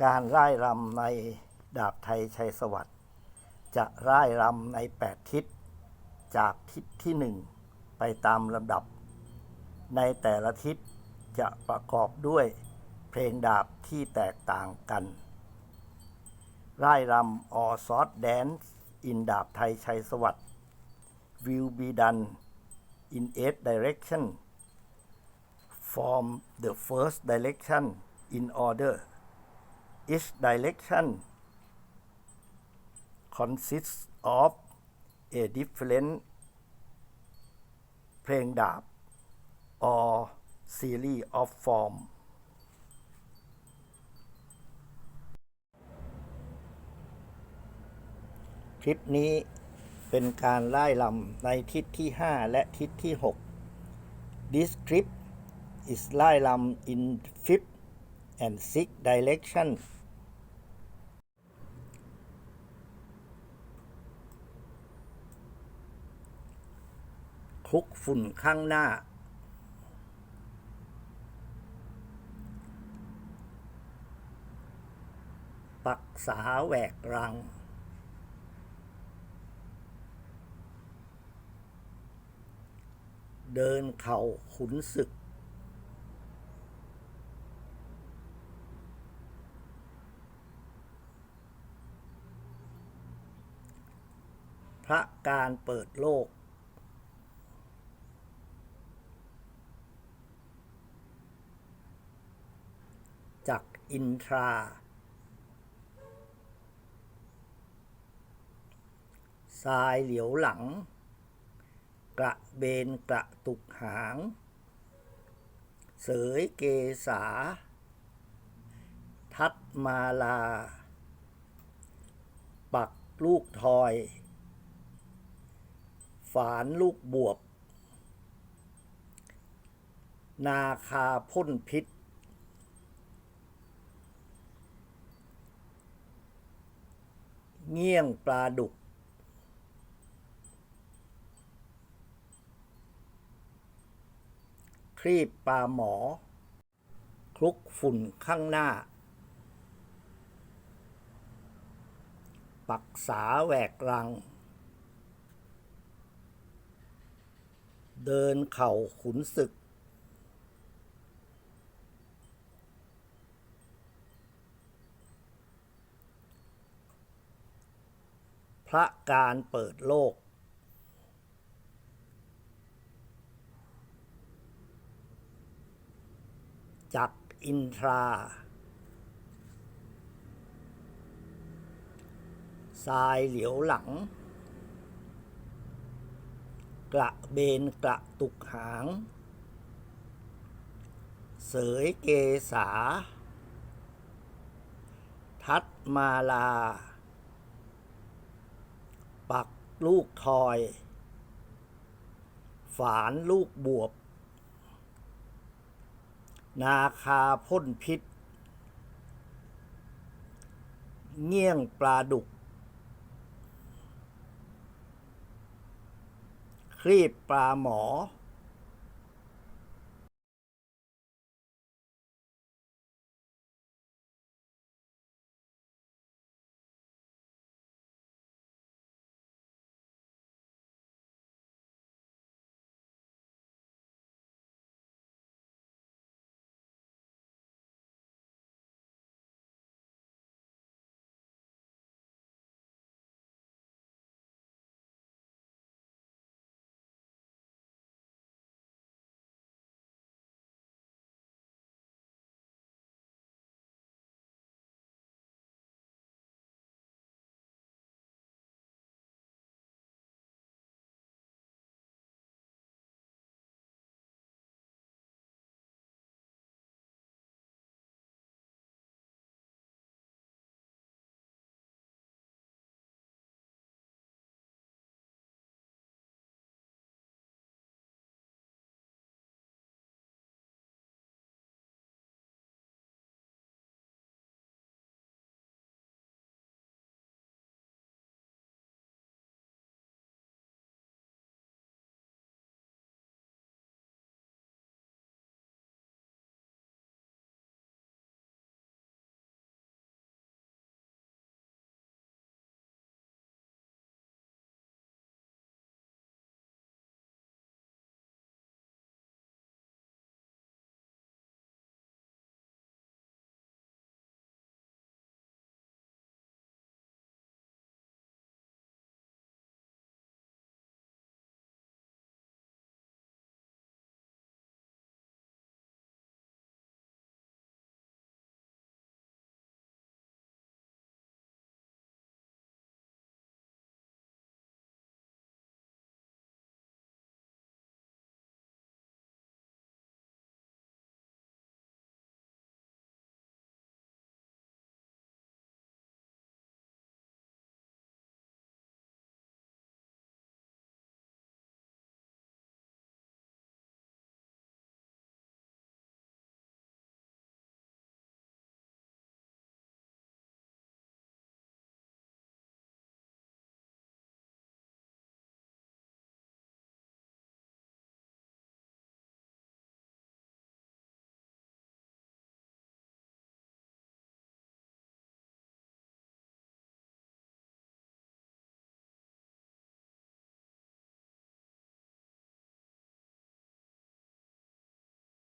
การร่ายรำในดาบไทยชัยสวัสดิ์จะร่ายรำในแปดทิศ จากทิศที่หนึ่งไปตามลำดับ ในแต่ละทิศจะประกอบด้วยเพลงดาบที่แตกต่างกัน ร่ายรำ or short dance in ดาบไทยชัยสวัสดิ์ will be done in eight direction from the first direction in order each direction consists of a different เพลงดาบ or series of form คลิปนี้เป็นการไล่ลำในทิศที่ 5 และทิศที่ 6 This clip is ไล่ลำ in fifth and sixth direction คลุกฝุ่นข้างหน้า ปักษาแหวกรัง เดินเข่าขุนศึก ระการเปิดโลก จากอินทรา ทรายเหลียวหลัง กระเบนกระตุกหาง เสยเกษา ทัดมาลา ปักลูกทอย ฝานลูกบวบ นาคาพ่นพิษ เงี้ยงปลาดุก ครีบปลาหมอ คลุกฝุ่นข้างหน้า ปักษาแหวกรัง เดินเข่าขุนศึก พระการเปิดโลกจากอินทรา ทรายเหลียวหลัง กระเบนกระตุกหาง เสยเกษา ทัดมาลา ปักลูกทอย ฝานลูกบวบ นาคาพ่นพิษ เงี้ยงปลาดุก รีบปลาหมอ